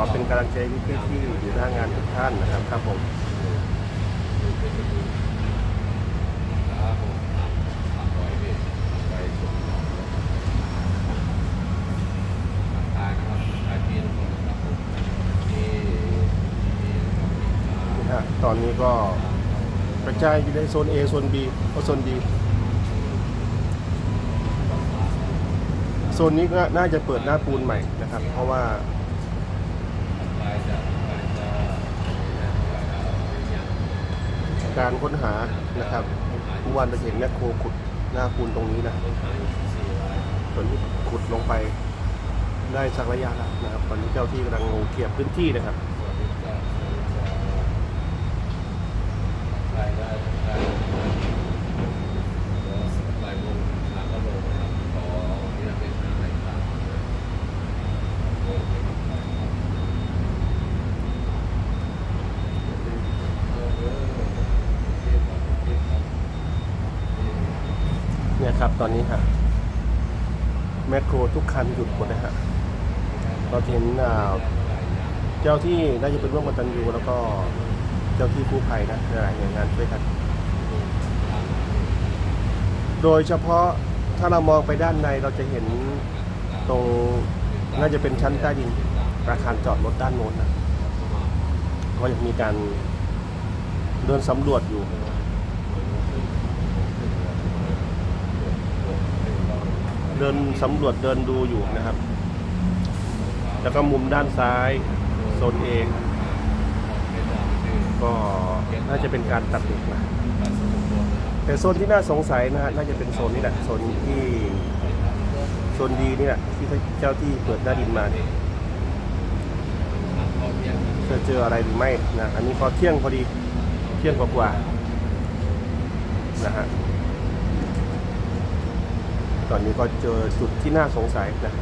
อเป็นกำลังใจให้พี่ๆที่อยู่หน้างานทุกท่านนะครับครับผมครับผมฝากไว้พี่ไว้ชมทักทายนะฮะตอนนี้ก็กระจายอยู่ในโซน A โซน B ก็โซน D โซนนี้ก็น่าจะเปิดหน้าปูนใหม่นะครับ เพราะว่าไปจะไปจะ การค้นหานะครับเมื่อวานเราเห็นแมคโครขุดหน้าคูนตรงนี้นะตอนนี้ขุดลงไปได้สักระยะแล้วนะครับตอนนี้เจ้าที่กำลังลงเกลียบพื้นที่นะครับ ได้ได้ได้หลายวงทางก็ลงนะครับขอที่จะเป็นอะไรต่าง เนี่ยครับ ตอนนี้ฮะแมคโครทุกคันหยุดหมดนะฮะเราเห็นเจ้าที่น่าจะเป็นร่วมกันตันยูแล้วก็เจ้าที่กู้ภัยนะหลายหน่วยงานช่วยกัน โดยเฉพาะถ้าเรามองไปด้านในเราจะเห็นตรงน่าจะเป็นชั้นใต้ดินอาคารจอดรถด้านโน้นนะก็ยังมีการเดินสำรวจอยู่ เดินสำรวจเดินดูอยู่นะครับ แล้วก็มุมด้านซ้ายโซนเองก็น่าจะเป็นการตัดเหล็กนะแต่โซนที่น่าสงสัยนะฮะน่าจะเป็นโซนนี้แหละโซนที่โซนดีนี่แหละที่เจ้าที่เปิดหน้าดินมาเนี่ยจะเจออะไรหรือไม่นะอันนี้พอเที่ยงพอดีเที่ยงกว่าๆนะฮะ ตอนนี้ก็เจอจุดที่น่าสงสัยนะ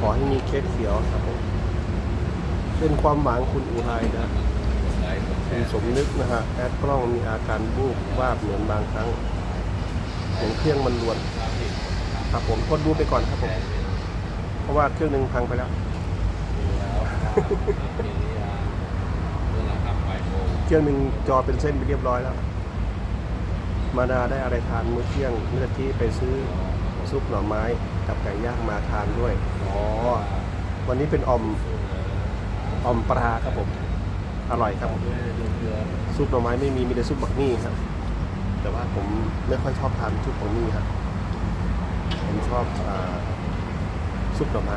ขอให้มีเคสเขียวครับผมเป็นความหวังคุณอุทัยนะคุณสมนึกนะฮะแอดกล้องมีอาการบูบวาบเหมือนบางครั้งเหมือนเครื่องมันรวน ครับผมทนดูไปก่อนครับผม เพราะว่าเครื่องหนึ่งพังไปแล้วเครื่องหนึ่งจอเป็นเส้นไปเรียบร้อยแล้ว มาดาได้อะไรทานมื้อเที่ยงเมื่อที่ไปซื้อซุปหน่อไม้กับไก่ย่างมาทานด้วย อ๋อ วันนี้เป็นออมออมปลาครับผม อร่อยครับผมซุปหน่อไม้ไม่มีมีแต่ซุปบักมี่ครับ แต่ว่าผมไม่ค่อยชอบทานซุปบักมี่ครับผมชอบอซุปหน่อไม้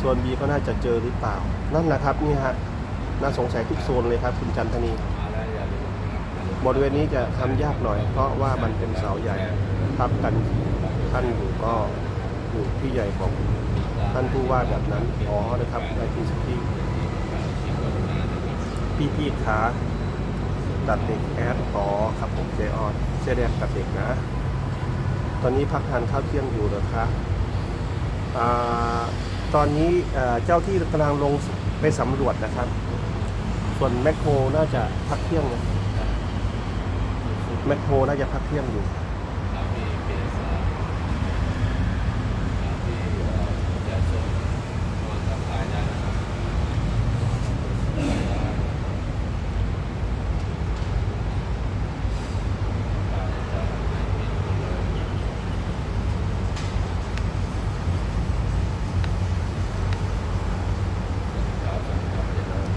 ส่วนบีก็น่าจะเจอหรือเปล่า นั่นแหละครับนี่ฮะน่าสงสัยทุกโซนเลยครับ คุณจันทนี บริเวณนี้จะทำยากหน่อย เพราะว่ามันเป็นเสาใหญ่ทับกันท่านอยู่ก็อยู่ที่ใหญ่ของท่านผู้ว่าแบบนั้นอ๋อนะครับไอทีสกีพี่พี่ขาตัดเด็กแอดอ๋อครับผมเจออนเจแดงตัดเด็กนะ ตอนนี้พักทานข้าวเที่ยงอยู่เหรอคะตอนนี้เอ่อเจ้าที่กำลังลงไปสำรวจนะครับ ส่วนแมคโครน่าจะพักเที่ยงนะ แมคโครน่าจะพักเที่ยงอยู่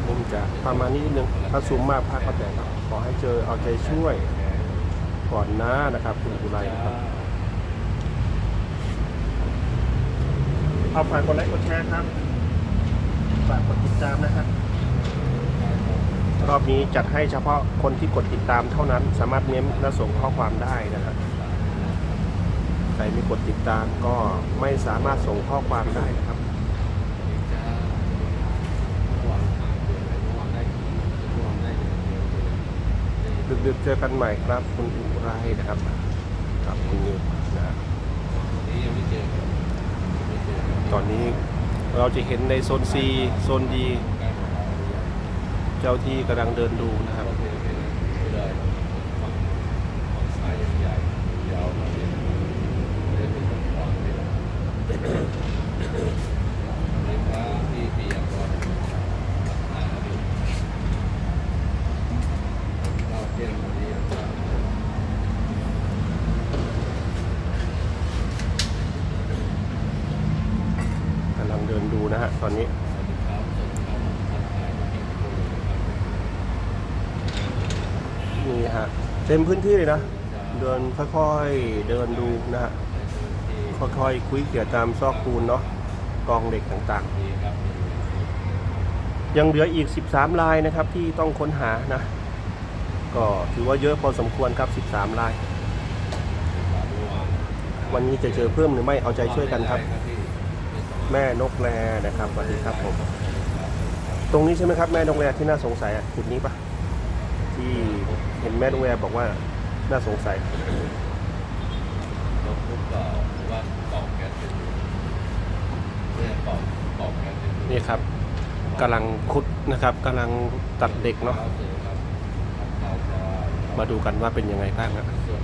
มุมจะประมาณนี้นิดนึงถ้าซูมมากภาพก็แตกครับขอให้เจอเอาใจช่วย ก่อนนะนะครับ คุณกุไลนะครับเอาฝากกดไลค์กดแชร์ครับฝากกดติดตามนะครับรอบนี้จัดให้เฉพาะคนที่กดติดตามเท่านั้น สามารถเม้มและส่งข้อความได้นะครับใครไม่กดติดตามก็ไม่สามารถส่งข้อความได้นะครับ ดึกๆเจอกันใหม่ครับ คุณอุไรนะครับกับคุณนิวนะครับตอนนี้เราจะเห็นในโซน C โซน D เจ้าที่กำลังเดินดูนะครับ ตอนนี้นี่ฮะเต็มพื้นที่เลยนะ เดินค่อยๆเดินดูนะฮะค่อยๆคุยเกี่ยวตามซอกปูนเนาะกองเหล็กต่างๆ ยังเหลืออีก 13 ลายนะครับที่ต้องค้นหานะ ก็ถือว่าเยอะพอสมควรครับ 13 ลาย วันนี้จะเจอเพิ่มหรือไม่เอาใจช่วยกันครับ แม่นกแรนะครับสวัสดีครับผมตรงนี้ใช่ไหมครับแม่นกแรที่น่าสงสัยอะจุดนี้ปะที่เห็นแม่นกแรบอกว่าน่าสงสัยรถทุกเก่าหรือว่าเก่าแก๊สเป็นเนี่ยเก่าเก่าแก๊สเป็นนี่ครับกำลังขุดนะครับกำลังตัดเด็กเนาะครับเราจะมาดูกันว่าเป็นยังไงบ้างนะส่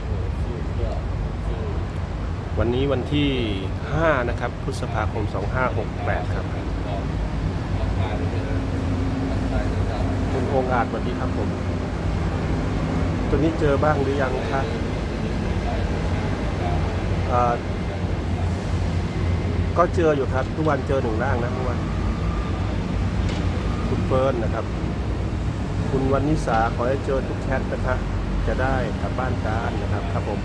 วันนี้วันที่ 5 นะครับพฤษภาคม 2568 ครับคุณองอาจสวัสดีครับผม ตัวนี้เจอบ้างหรือยังคะอ่าก็เจออยู่ครับ ทุกวันเจอหนึ่งร่างนะทุกวัน คุณเฟิร์นนะครับ คุณวันนิสาขอให้เจอทุกแชทนะคะ จะได้กลับบ้านกันนะครับครับผม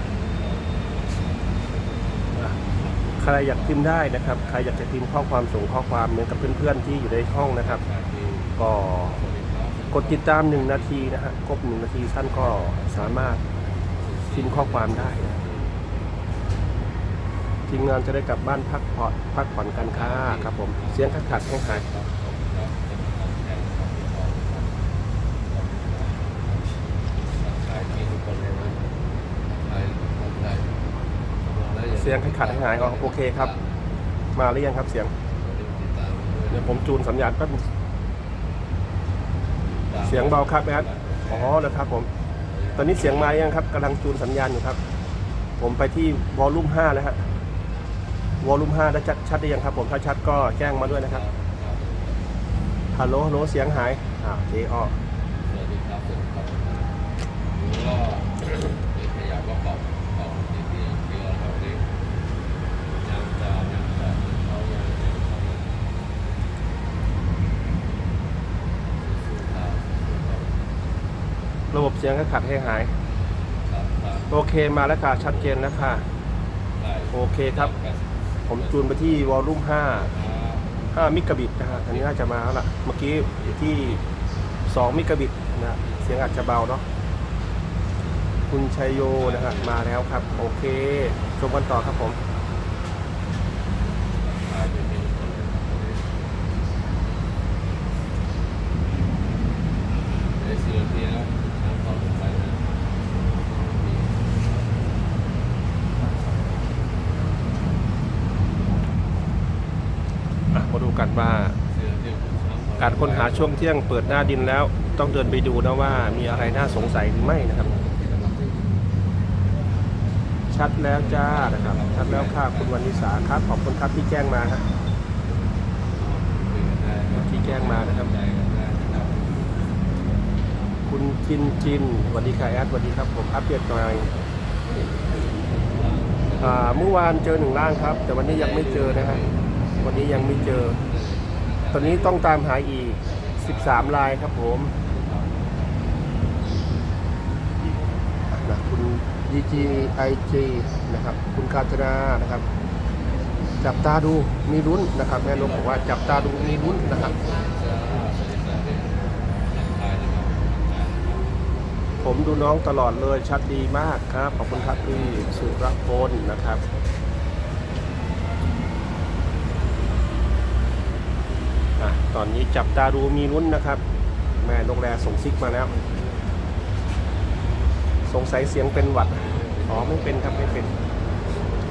อะ ใครอยากพิมพ์ได้นะครับ ใครอยากจะพิมพ์ข้อความส่งข้อความเหมือนกับเพื่อนๆที่อยู่ในห้องนะครับ ก็กดติดตามหนึ่งนาทีนะฮะครบหนึ่งนาทีท่านก็สามารถพิมพ์ข้อความได้ทีมงานจะได้กลับบ้านพักผ่อนพักผ่อนกันค่ะครับผม เสียงขัดขัดให้หาย เสียงขัดขัดให้หายก็โอเคครับ มาหรือยังครับเสียง เดี๋ยวผมจูนสัญญาณแป๊บนึงเสียงเบาครับแอดอ๋อนะครับผม ตอนนี้เสียงมายังครับกำลังจูนสัญญาณอยู่ครับ ผมไปที่วอลลุ่ม5แล้วฮะวอลลุ่ม5ได้ชัดชัดได้ยังครับ ผมถ้าชัดก็แจ้งมาด้วยนะครับฮัลโหลฮัลโหลเสียงหายอ่าโอเคออสวัสดีครับสวัสดีครับก็มีขยะก็เป่าเป่าที่ที่ที่เราเราได้ยังจะยังจะเขายังเขายังสู้ๆครับสู้ๆครับ ระบบเสียงขัดขัดๆให้หายครับครับโอเคมาแล้วค่ะ ชัดเจนแล้วค่ะได้โอเคครับ ผมจูนไปที่วอลลุ่ม5 5มิกะบิตนะฮะอันนี้น่าจะมาแล้วล่ะ เมื่อกี้อยู่ที่ 2 มิกะบิตนะฮะเสียงอาจจะเบาเนาะ คุณชัยโยนะฮะมาแล้วครับ โอเค ชมกันต่อครับผม ได้สี่นาทีแล้วน้ำต่อลงไปนะ อะมาดูกันว่าการค้นหาช่วงเที่ยงเปิดหน้าดินแล้วต้องเดินไปดูนะว่ามีอะไรน่าสงสัยหรือไม่นะครับ ชัดแล้วจ้านะครับ ชัดแล้วค่ะคุณวันนิสาครับขอบคุณครับที่แจ้งมาครับที่แจ้งมานะครับ คุณจินจินสวัสดีค่ะแอดสวัสดีครับผมอัปเดตหน่อยเมื่อวานเจอหนึ่งร่างครับ แต่วันนี้ยังไม่เจอนะฮะวันนี้ยังไม่เจอ ตอนนี้ต้องตามหาอีก 13 ลายครับผมนะคุณ DGIG นะครับ คุณคาจนานะครับ จับตาดูมีลุ้นนะครับ แม่นกบอกว่าจับตาดูมีลุ้นนะครับ ผมดูน้องตลอดเลยชัดดีมากครับ ขอบคุณครับพี่สุรพลนะครับ อะ ตอนนี้จับตาดูมีลุ้นนะครับ แม่นกแรส่งซิกมาแล้ว สงสัยเสียงเป็นหวัด อ๋อไม่เป็นครับไม่เป็น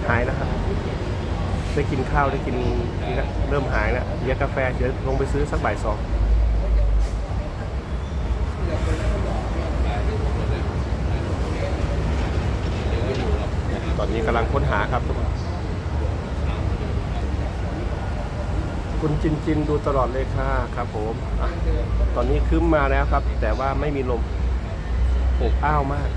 หายแล้วครับ ได้กินข้าวได้กินนี่นะเริ่มหายแล้วเดี๋ยวกาแฟเดี๋ยวลงไปซื้อสักบ่ายสองตอนนี้กำลังค้นหาครับทุกคน คุณจินจินดูตลอดเลยค่ะครับผมอตอนนี้คืมมาแล้วครับ แต่ว่าไม่มีลมอบอ้าวมาก